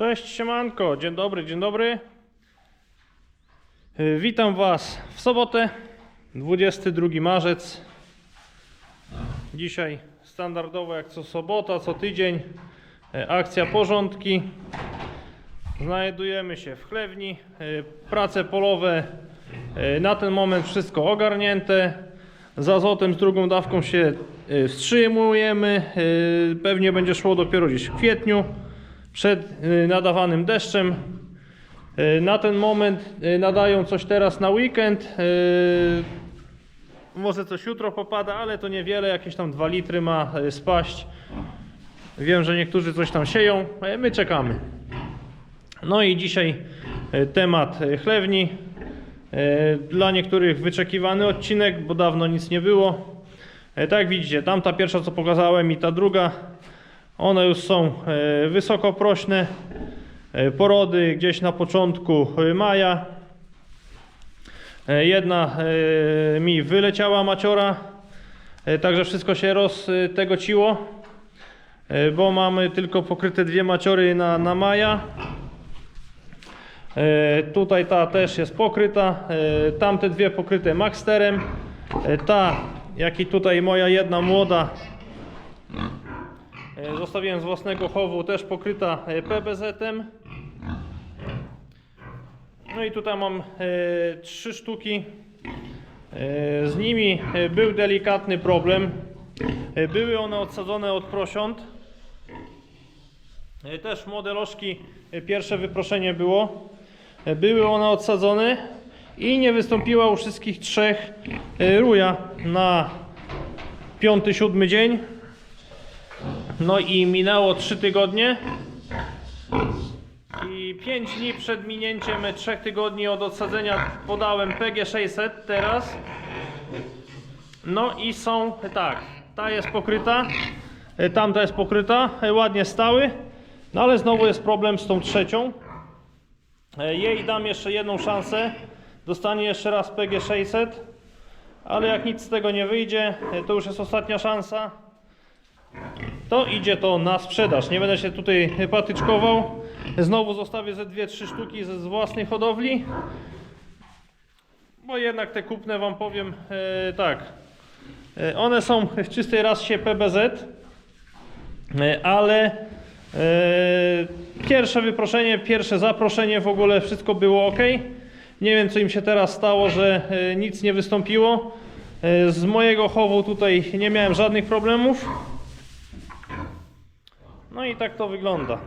Cześć, siemanko, dzień dobry, dzień dobry. Y, Witam Was w sobotę, 22 marzec. Dzisiaj standardowo jak co sobota, co tydzień, y, akcja porządki. Znajdujemy się w chlewni, y, prace polowe na ten moment wszystko ogarnięte. Z azotem, z drugą dawką się wstrzymujemy. Pewnie będzie szło dopiero gdzieś w kwietniu przed nadawanym deszczem. Y, Na ten moment y, nadają coś teraz na weekend. y, Może coś jutro popada, ale to niewiele, jakieś tam 2 litry ma spaść. Wiem, że niektórzy coś tam sieją, my czekamy. No i dzisiaj temat chlewni. Dla niektórych wyczekiwany odcinek, bo dawno nic nie było. Tak jak widzicie, tamta pierwsza co pokazałem i ta druga one już są e, wysokoprośne. E, Porody gdzieś na początku e, maja. E, Jedna mi wyleciała maciora, także wszystko się roztegociło, bo mamy tylko pokryte dwie maciory na, na maja. Tutaj ta też jest pokryta, tamte dwie pokryte Maxterem. Ta, jak i tutaj moja jedna młoda Zostawiłem z własnego chowu też pokryta e, PBZ-em. No i tutaj mam e, trzy sztuki. E, z nimi e, był delikatny problem. E, były one odsadzone od prosiąt. E, też e, pierwsze wyproszenie było. E, były one odsadzone i nie wystąpiła u wszystkich trzech e, ruja na piąty, siódmy dzień. No i minęło 3 tygodnie. I 5 dni przed minięciem 3 tygodni od odsadzenia podałem PG600 teraz. No i są tak. Ta jest pokryta. Tamta jest pokryta. Ładnie stały. No ale znowu jest problem z tą trzecią. Jej dam jeszcze jedną szansę. Dostanie jeszcze raz PG600. Ale jak nic z tego nie wyjdzie, to już jest ostatnia szansa to idzie to na sprzedaż. Nie będę się tutaj patyczkował. Znowu zostawię ze dwie, trzy sztuki ze z własnej hodowli. Bo jednak te kupne wam powiem e, tak. E, one są w czystej rasie PBZ, e, ale e, pierwsze wyproszenie, pierwsze zaproszenie w ogóle wszystko było ok. Nie wiem co im się teraz stało, że e, nic nie wystąpiło. E, z mojego chowu tutaj nie miałem żadnych problemów. No i tak to wygląda.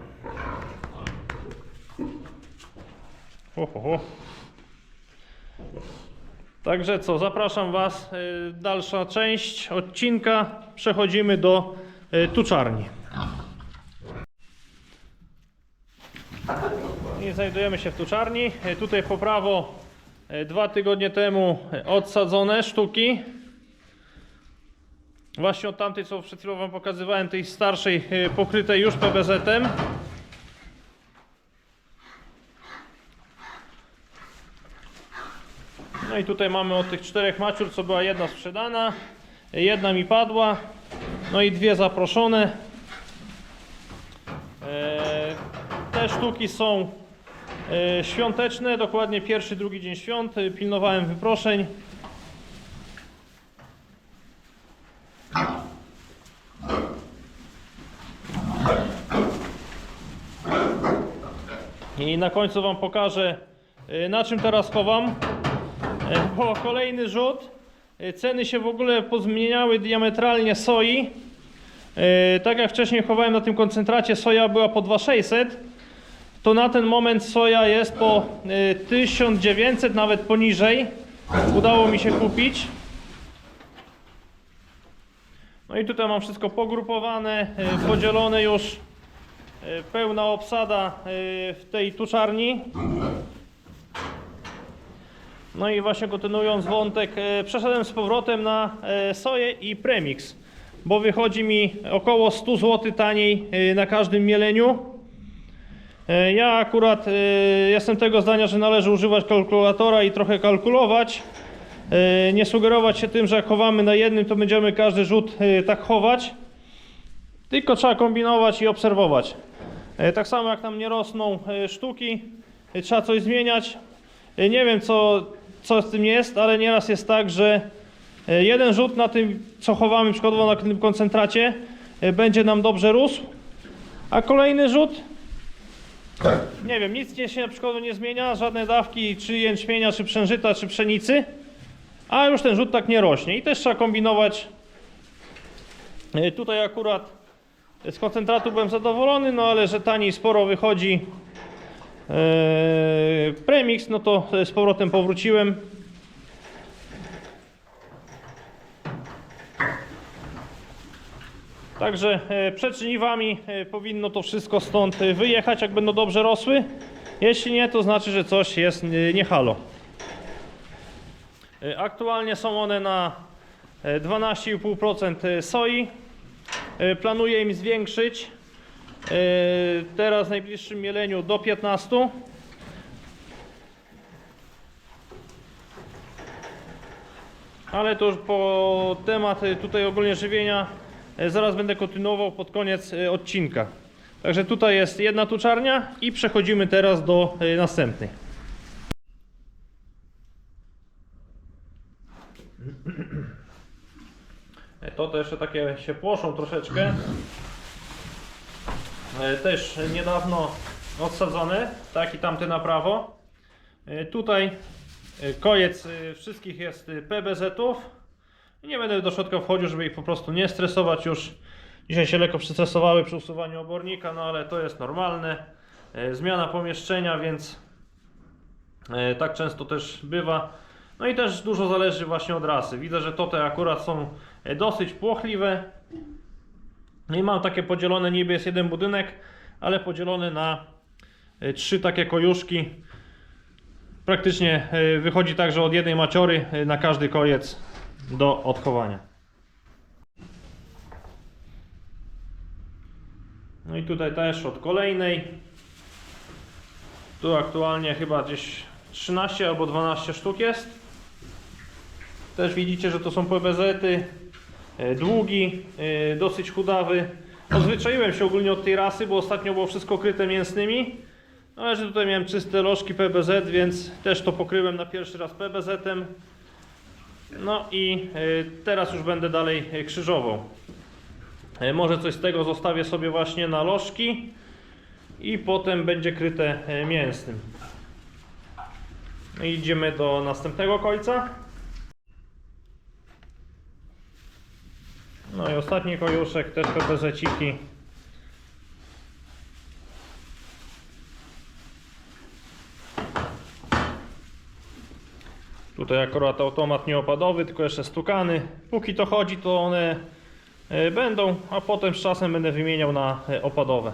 Ho, ho, ho. Także co, zapraszam Was. y, Dalsza część odcinka. Przechodzimy do y, tuczarni. I znajdujemy się w tuczarni. Y, Tutaj po prawo dwa tygodnie temu odsadzone sztuki. Właśnie od tamtej, co przed chwilą Wam pokazywałem, tej starszej, y, pokrytej już PBZ-em. No i tutaj mamy od tych czterech maciur, co była jedna sprzedana, jedna mi padła, no i dwie zaproszone. Eee, Te sztuki są e, świąteczne, dokładnie pierwszy, drugi dzień świąt. Pilnowałem wyproszeń. I na końcu Wam pokażę, y, na czym teraz chowam. Y, Bo kolejny rzut. y, Ceny się w ogóle pozmieniały diametralnie soi. Tak jak wcześniej chowałem na tym koncentracie, soja była po 2600. To na ten moment soja jest po y, 1900, nawet poniżej. Udało mi się kupić. No i tutaj mam wszystko pogrupowane, podzielone już. Y, Pełna obsada y, w tej tuczarni. No i właśnie kontynuując wątek, e, przeszedłem z powrotem na e, soję i premix, bo wychodzi mi około 100 zł taniej e, na każdym mieleniu. E, Ja akurat e, jestem tego zdania, że należy używać kalkulatora i trochę kalkulować. E, Nie sugerować się tym, że jak chowamy na jednym, to będziemy każdy rzut e, tak chować. Tylko trzeba kombinować i obserwować. E, Tak samo jak nam nie rosną e, sztuki, e, trzeba coś zmieniać. Nie wiem co, co z tym jest, ale nieraz jest tak, że jeden rzut na tym, co chowamy przykładowo na tym koncentracie, będzie nam dobrze rósł, a kolejny rzut, nie wiem, nic nie się na przykład nie zmienia, żadne dawki czy jęczmienia, czy przężyta, czy pszenicy, a już ten rzut tak nie rośnie i też trzeba kombinować. Tutaj akurat z koncentratu byłem zadowolony, no ale że taniej sporo wychodzi e, premix, no to z powrotem powróciłem. Także e, przed e, powinno to wszystko stąd wyjechać, jak będą dobrze rosły. Jeśli nie, to znaczy, że coś jest nie halo. Aktualnie są one na e, 12,5% soi. E, Planuję im zwiększyć. e, Teraz w najbliższym mieleniu do 15. Ale to już po temat e, tutaj ogólnie żywienia zaraz będę kontynuował pod koniec odcinka. Także tutaj jest jedna tuczarnia i przechodzimy teraz do następnej. To jeszcze takie się płoszą troszeczkę. E, Też niedawno odsadzone, tak i tamty na prawo. E, Tutaj e, koniec wszystkich jest PBZ-ów. Nie będę do środka wchodził, żeby ich po prostu nie stresować już. Dzisiaj się lekko przestresowały przy usuwaniu obornika, no ale to jest normalne. Zmiana pomieszczenia, więc tak często też bywa. No i też dużo zależy właśnie od rasy. Widzę, że to te akurat są dosyć płochliwe. No i mam takie podzielone, niby jest jeden budynek, ale podzielone na e, trzy takie kojuszki. Praktycznie e, wychodzi tak, że od jednej maciory e, na każdy kojec do odchowania. No i tutaj też od kolejnej. Tu aktualnie chyba gdzieś 13 albo 12 sztuk jest. Też widzicie, że to są PBZ-y. E, Długi, e, dosyć chudawy. Odzwyczaiłem się ogólnie od tej rasy, bo ostatnio było wszystko kryte mięsnymi. No, Ale że tutaj miałem czyste lożki PBZ, więc też to pokryłem na pierwszy raz PBZ-em. No i e, teraz już będę dalej krzyżował. Może coś z tego zostawię sobie właśnie na lożki i potem będzie kryte mięsnym. No idziemy do następnego końca. No i ostatni kojuszek, też PPZ-ciki. Tutaj akurat automat nieopadowy, tylko jeszcze stukany. Póki to chodzi, to one e, będą, a potem z czasem będę wymieniał na e, opadowe.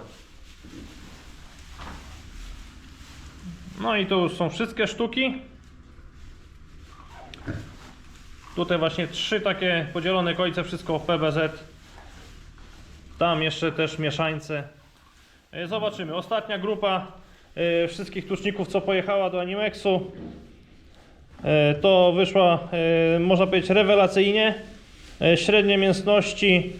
No i to już są wszystkie sztuki. Tutaj właśnie trzy takie podzielone końce, wszystko PBZ. Tam jeszcze też mieszańce. Zobaczymy. Ostatnia grupa e, wszystkich tuczników, co pojechała do Animexu. E, To wyszła, e, można powiedzieć, rewelacyjnie. Średnie mięsności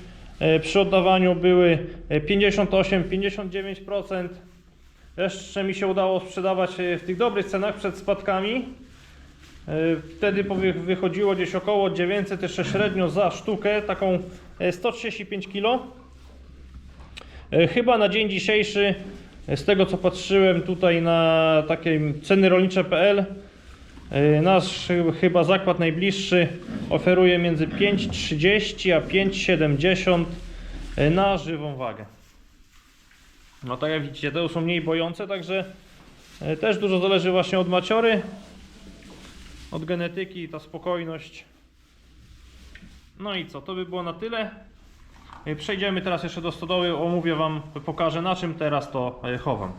przy oddawaniu były e, 58-59%. Jeszcze mi się udało sprzedawać w tych dobrych cenach przed spadkami. E, Wtedy wychodziło gdzieś około 900 jeszcze średnio za sztukę, taką e, 135 kg. E, Chyba na dzień dzisiejszy, e, z tego co patrzyłem tutaj na takie ceny rolnicze.pl, e, nasz chy- chyba zakład najbliższy oferuje między 5,30 a 5,70 e, na żywą wagę. No tak jak widzicie, te są mniej bojące, także e, też dużo zależy właśnie od maciory, od genetyki, ta spokojność. No i co, to by było na tyle. E, Przejdziemy teraz jeszcze do stodoły, omówię Wam, pokażę na czym teraz to e, chowam.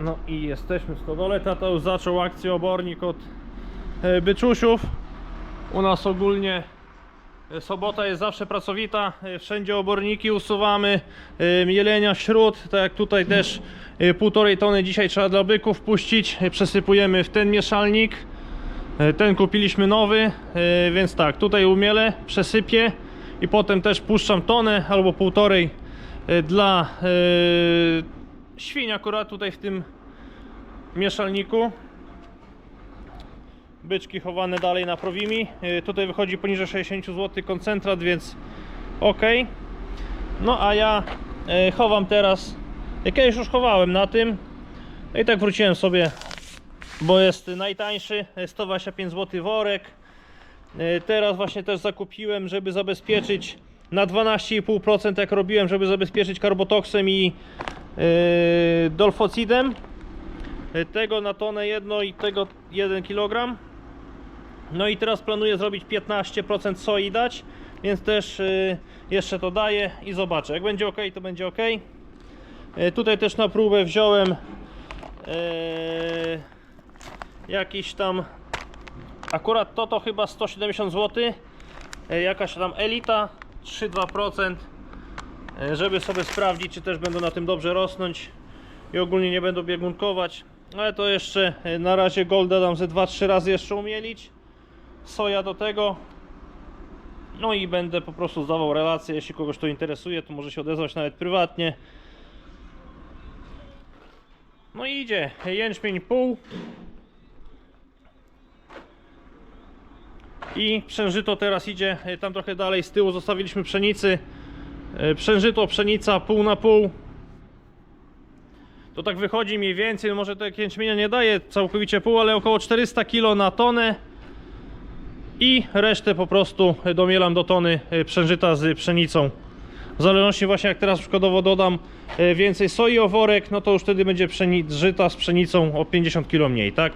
No i jesteśmy w stodole. Tata już zaczął akcję obornik od e, byczusiów. U nas ogólnie sobota jest zawsze pracowita. e, Wszędzie oborniki usuwamy. e, Jelenia, śród, tak jak tutaj też e, półtorej tony dzisiaj trzeba dla byków puścić. Przesypujemy w ten mieszalnik. Ten kupiliśmy nowy, więc tak, tutaj umielę, przesypię i potem też puszczam tonę albo półtorej dla świń akurat tutaj w tym mieszalniku. Byczki chowane dalej na prowimi. E, Tutaj wychodzi poniżej 60 zł koncentrat, więc ok. No a ja e, chowam teraz, ja kiedyś już chowałem na tym. No i tak wróciłem sobie bo jest najtańszy, 125 zł worek. Teraz właśnie też zakupiłem, żeby zabezpieczyć na 12,5% jak robiłem, żeby zabezpieczyć karbotoksem i yy, dolfocidem. Tego na tonę jedno i tego 1 kg. No i teraz planuję zrobić 15% soi dać, więc też yy, jeszcze to daję i zobaczę. Jak będzie ok, to będzie ok. Tutaj też na próbę wziąłem yy, jakiś tam akurat to to chyba 170 zł E, jakaś tam elita 3-2% e, żeby sobie sprawdzić czy też będą na tym dobrze rosnąć i ogólnie nie będą biegunkować ale to jeszcze na razie golda dam ze 2-3 razy jeszcze umielić soja do tego. No i będę po prostu zdawał relacje. Jeśli kogoś to interesuje to może się odezwać nawet prywatnie. No i idzie. Jęczmień pół. I przężyto teraz idzie. Tam trochę dalej z tyłu zostawiliśmy pszenicy. E, Przężyto, pszenica pół na pół. To tak wychodzi mniej więcej, może to jęczmienia nie daje całkowicie pół, ale około 400 kg na tonę. I resztę po prostu domielam do tony e, przężyta z pszenicą. W zależności właśnie jak teraz przykładowo dodam e, więcej soi o worek, no to już wtedy będzie żyta z pszenicą o 50 kg mniej, tak?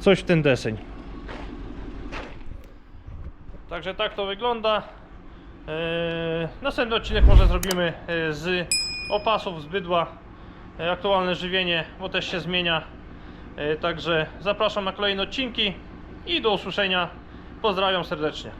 Coś w ten deseń. Także tak to wygląda. Eee, następny odcinek może zrobimy e, z opasów, z bydła. E, aktualne żywienie, bo też się zmienia. E, także zapraszam na kolejne odcinki i do usłyszenia. Pozdrawiam serdecznie.